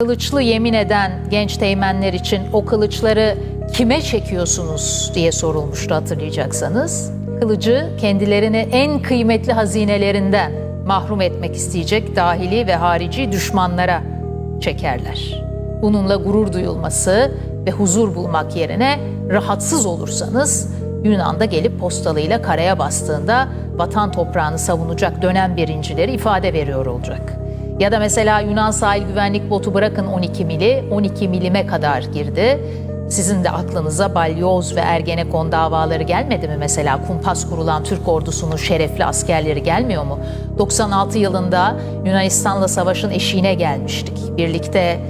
Kılıçlı yemin eden genç teğmenler için o kılıçları kime çekiyorsunuz diye sorulmuştu hatırlayacaksanız. Kılıcı kendilerini en kıymetli hazinelerinden mahrum etmek isteyecek dahili ve harici düşmanlara çekerler. Bununla gurur duyulması ve huzur bulmak yerine rahatsız olursanız Yunan'da gelip postalıyla karaya bastığında vatan toprağını savunacak dönem birincileri ifade veriyor olacak. Ya da mesela Yunan sahil güvenlik botu bırakın 12 mili, 12 milime kadar girdi. Sizin de aklınıza balyoz ve ergenekon davaları gelmedi mi mesela? Kumpas kurulan Türk ordusunun şerefli askerleri gelmiyor mu? 96 yılında Yunanistan'la savaşın eşiğine gelmiştik. Birlikte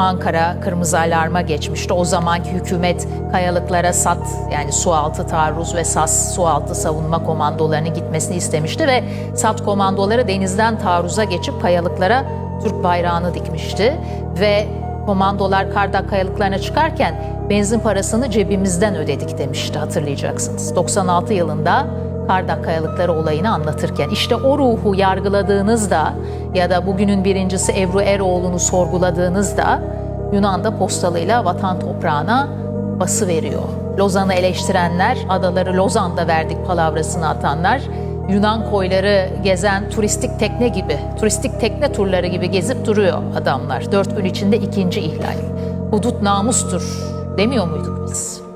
Ankara kırmızı alarma geçmişti. O zamanki hükümet kayalıklara SAT yani sualtı taarruz ve SAS sualtı savunma komandolarının gitmesini istemişti ve SAT komandoları denizden taarruza geçip kayalıklara Türk bayrağını dikmişti ve komandolar Kardak kayalıklarına çıkarken benzin parasını cebimizden ödedik demişti hatırlayacaksınız. 96 yılında Kardak Kayalıkları olayını anlatırken işte o ruhu yargıladığınızda ya da bugünün birincisi Ebru Eroğlu'nu sorguladığınızda Yunan'da postalıyla vatan toprağına bası veriyor. Lozan'ı eleştirenler, adaları Lozan'da verdik palavrasını atanlar, Yunan koyları gezen turistik tekne gibi, turistik tekne turları gibi gezip duruyor adamlar. Dört gün içinde ikinci ihlal. Hudut namustur demiyor muyduk biz?